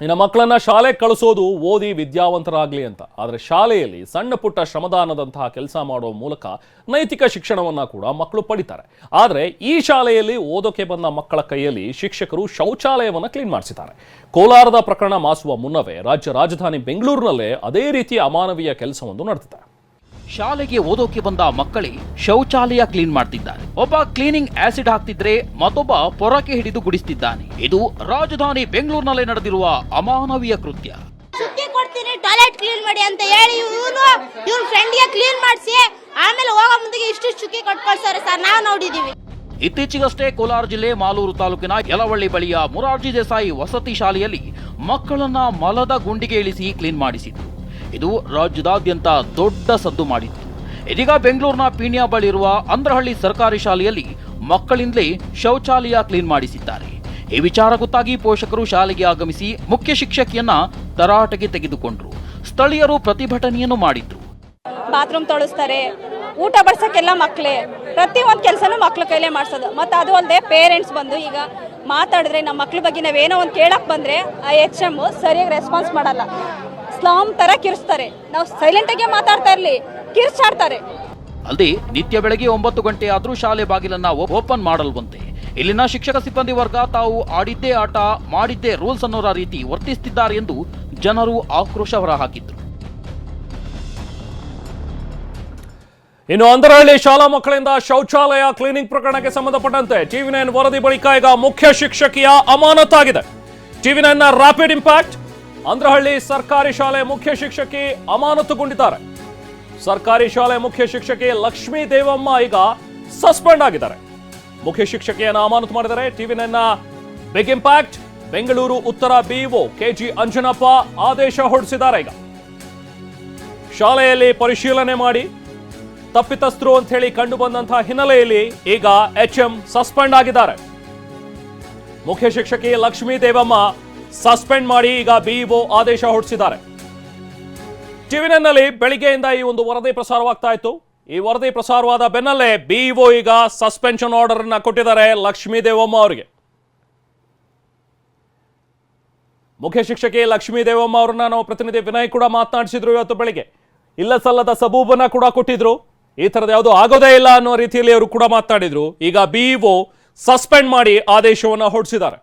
ಇನ್ನು ಮಕ್ಕಳನ್ನ ಶಾಲೆ ಕಳಿಸೋದು ಓದಿ ವಿದ್ಯಾವಂತರಾಗ್ಲಿ ಅಂತ. ಆದರೆ ಶಾಲೆಯಲ್ಲಿ ಸಣ್ಣ ಪುಟ್ಟ ಶ್ರಮದಾನದಂತಹ ಕೆಲಸ ಮಾಡುವ ಮೂಲಕ ನೈತಿಕ ಶಿಕ್ಷಣವನ್ನ ಕೂಡ ಮಕ್ಕಳು ಪಡಿತಾರೆ. ಆದರೆ ಈ ಶಾಲೆಯಲ್ಲಿ ಓದೋಕೆ ಬಂದ ಮಕ್ಕಳ ಕೈಯಲ್ಲಿ ಶಿಕ್ಷಕರು ಶೌಚಾಲಯವನ್ನು ಕ್ಲೀನ್ ಮಾಡಿಸಿದ್ದಾರೆ. ಕೋಲಾರದ ಪ್ರಕರಣ ಮಾಸುವ ಮುನ್ನವೇ ರಾಜ್ಯ ರಾಜಧಾನಿ ಬೆಂಗಳೂರಿನಲ್ಲೇ ಅದೇ ರೀತಿಯ ಅಮಾನವೀಯ ಕೆಲಸವೊಂದು ನಡೆದಿದೆ. ಶಾಲೆಗೆ ಓದೋಕೆ ಬಂದ ಮಕ್ಕಳೇ ಶೌಚಾಲಯ ಕ್ಲೀನ್ ಮಾಡ್ತಿದ್ದಾರೆ. ಒಬ್ಬ ಕ್ಲೀನಿಂಗ್ ಆಸಿಡ್ ಹಾಕ್ತಿದ್ರೆ ಮತ್ತೊಬ್ಬ ಪೊರಕೆ ಹಿಡಿದು ಗುಡಿಸ್ತಿದ್ದಾನೆ. ಇದು ರಾಜಧಾನಿ ಬೆಂಗಳೂರಿನಲ್ಲಿ ನಡೆದಿರುವ ಅಮಾನವೀಯ ಕೃತ್ಯ. ಸುದ್ದಿ ಕೊಡ್ತೀನಿ ಟಾಯ್ಲೆಟ್ ಕ್ಲೀನ್ ಮಾಡಿ ಅಂತ ಹೇಳಿ ಇವನು ಇವ್ರ ಫ್ರೆಂಡ್ಗೆ ಕ್ಲೀನ್ ಮಾಡಿಸಿ ಆಮೇಲೆ ಹೋಗೋ ಮುಂದೆಗೆ ಇಷ್ಟು ಚುಕ್ಕಿ ಕೊಟ್ಕೊಳ್ತಾರೆ ಸರ್ ನಾವು ನೋಡಿದೀವಿ. ಇತ್ತೀಚೆಗಷ್ಟೇ ಕೋಲಾರ ಜಿಲ್ಲೆ ಮಾಲೂರು ತಾಲೂಕಿನ ಯಲವಳ್ಳಿ ಬಳಿಯ ಮುರಾರ್ಜಿ ದೇಸಾಯಿ ವಸತಿ ಶಾಲೆಯಲ್ಲಿ ಮಕ್ಕಳನ್ನ ಮಲದ ಗುಂಡಿಗೆ ಇಳಿಸಿ ಕ್ಲೀನ್ ಮಾಡಿಸಿದ್ರು. ಇದು ರಾಜ್ಯದಾದ್ಯಂತ ದೊಡ್ಡ ಸದ್ದು ಮಾಡಿತ್ತು. ಇದೀಗ ಬೆಂಗಳೂರಿನ ಪೀಣ್ಯ ಬಳಿ ಇರುವ ಅಂದ್ರಹಳ್ಳಿ ಸರ್ಕಾರಿ ಶಾಲೆಯಲ್ಲಿ ಮಕ್ಕಳಿಂದಲೇ ಶೌಚಾಲಯ ಕ್ಲೀನ್ ಮಾಡಿಸಿದ್ದಾರೆ. ಈ ವಿಚಾರ ಗೊತ್ತಾಗಿ ಪೋಷಕರು ಶಾಲೆಗೆ ಆಗಮಿಸಿ ಮುಖ್ಯ ಶಿಕ್ಷಕಿಯನ್ನ ತರಾಟೆಗೆ ತೆಗೆದುಕೊಂಡ್ರು. ಸ್ಥಳೀಯರು ಪ್ರತಿಭಟನೆಯನ್ನು ಮಾಡಿದ್ರು. ಬಾತ್ರೂಮ್ ತೊಳಸ್ತಾರೆ. ಊಟ ಬಡ್ಸೋಕ್ಕೆಲ್ಲ ಮಕ್ಕಳೇ ಒಂದು ಕೆಲಸನೂ ಮಕ್ಳ ಕೈಲೇ ಮಾಡಿಸೋದು. ಮತ್ತು ಅದು ಅಲ್ಲದೆ ಪೇರೆಂಟ್ಸ್ ಬಂದು ಈಗ ಮಾತಾಡಿದ್ರೆ ನಮ್ಮ ಮಕ್ಳ ಬಗ್ಗೆ ನಾವೇನೋ ಒಂದು ಕೇಳಕ್ಕೆ ಬಂದರೆ ಆ ಎಚ್ ಎಂ ಸರಿಯಾಗಿ ರೆಸ್ಪಾನ್ಸ್ ಮಾಡಲ್ಲ. ಸ್ಲಾಮ್ ತರ ಕಿರಿಸ್ತಾರೆ ನಾವು ಆಗಿ ಮಾತಾಡ್ತಾ ಇರ್ಲಿ ಕಿರ್ಚಾಡ್ತಾರೆ. ಅಲ್ಲದೆ ನಿತ್ಯ ಬೆಳಗ್ಗೆ ಒಂಬತ್ತು ಗಂಟೆ ಆದ್ರೂ ಶಾಲೆ ಬಾಗಿಲನ್ನ ಓಪನ್ ಮಾಡಲ್ವಂತೆ. ಇಲ್ಲಿನ ಶಿಕ್ಷಕ ಸಿಬ್ಬಂದಿ ವರ್ಗ ತಾವು ಆಡಿದ್ದೇ ಆಟ ಮಾಡಿದ್ದೇ ರೂಲ್ಸ್ ಅನ್ನೋರ ರೀತಿ ವರ್ತಿಸುತ್ತಿದ್ದಾರೆ ಎಂದು ಜನರು ಆಕ್ರೋಶ ಹೊರಹಾಕಿದ್ರು. ಇನ್ನು ಅಂದರಹಳ್ಳಿ ಶಾಲಾ ಮಕ್ಕಳಿಂದ ಶೌಚಾಲಯ ಕ್ಲೀನಿಂಗ್ ಪ್ರಕರಣಕ್ಕೆ ಸಂಬಂಧಪಟ್ಟಂತೆ ಟಿವಿ ನೈನ್ ವರದಿ ಬಳಿಕ ಈಗ ಮುಖ್ಯ ಶಿಕ್ಷಕಿಯ ಅಮಾನತಾಗಿದೆ. ಟಿವಿ ನೈನ್ನ ರ್ಯಾಪಿಡ್ ಇಂಪ್ಯಾಕ್ಟ್ ಅಂದ್ರಹಳ್ಳಿ ಸರ್ಕಾರಿ ಶಾಲೆ ಮುಖ್ಯ ಶಿಕ್ಷಕಿ ಅಮಾನತುಗೊಂಡಿದ್ದಾರೆ. ಸರ್ಕಾರಿ ಶಾಲೆ ಮುಖ್ಯ ಶಿಕ್ಷಕಿ ಲಕ್ಷ್ಮೀ ದೇವಮ್ಮ ಈಗ ಸಸ್ಪೆಂಡ್ ಆಗಿದ್ದಾರೆ. ಮುಖ್ಯ ಶಿಕ್ಷಕಿಯನ್ನು ಅಮಾನತು ಮಾಡಿದರೆ ಟಿವಿ ನನ್ನ ನ ಬಿಗ್ ಇಂಪ್ಯಾಕ್ಟ್, ಬೆಂಗಳೂರು ಉತ್ತರ ಬಿಇಒ ಕೆಜಿ ಅಂಜನಪ್ಪ ಆದೇಶ ಹೊರಡಿಸಿದ್ದಾರೆ ಈಗ. ಶಾಲೆಯಲ್ಲಿ ಪರಿಶೀಲನೆ ಮಾಡಿ ತಪ್ಪಿತಸ್ಥರು ಅಂತ ಹೇಳಿ ಕಂಡು ಬಂದಂತಹ ಹಿನ್ನೆಲೆಯಲ್ಲಿ ಈಗ ಎಚ್ ಎಂ ಸಸ್ಪೆಂಡ್ ಆಗಿದ್ದಾರೆ. ಮುಖ್ಯ ಶಿಕ್ಷಕಿ ಲಕ್ಷ್ಮೀ ದೇವಮ್ಮ ಸಸ್ಪೆಂಡ್ ಮಾಡಿ ಈಗ ಬಿಇಒ ಆದೇಶ ಹೊರಡಿಸಿದ್ದಾರೆ. ಟಿವಿನಲ್ಲಿ ಬೆಳಿಗ್ಗೆಯಿಂದ ಈ ಒಂದು ವರದಿ ಪ್ರಸಾರವಾಗ್ತಾ ಇತ್ತು. ಈ ವರದಿ ಪ್ರಸಾರವಾದ ಬೆನ್ನಲ್ಲೇ ಬಿಇಒ ಈಗ ಸಸ್ಪೆನ್ಷನ್ ಆರ್ಡರ್ ಅನ್ನ ಕೊಟ್ಟಿದ್ದಾರೆ ಲಕ್ಷ್ಮೀ ದೇವಮ್ಮ ಅವರಿಗೆ. ಮುಖ್ಯ ಶಿಕ್ಷಕಿ ಲಕ್ಷ್ಮೀ ದೇವಮ್ಮ ಅವರನ್ನ ನಾವು ಪ್ರತಿನಿಧಿ ವಿನಯ್ ಕೂಡ ಮಾತನಾಡಿಸಿದ್ರು ಇವತ್ತು ಬೆಳಿಗ್ಗೆ. ಇಲ್ಲ ಸಲ್ಲದ ಸಬೂಬನ್ನ ಕೂಡ ಕೊಟ್ಟಿದ್ರು. ಈ ತರದ ಯಾವುದು ಆಗೋದೇ ಇಲ್ಲ ಅನ್ನೋ ರೀತಿಯಲ್ಲಿ ಅವರು ಕೂಡ ಮಾತನಾಡಿದ್ರು. ಈಗ ಬಿಇಒ ಸಸ್ಪೆಂಡ್ ಮಾಡಿ ಆದೇಶವನ್ನು ಹೊರಡಿಸಿದ್ದಾರೆ.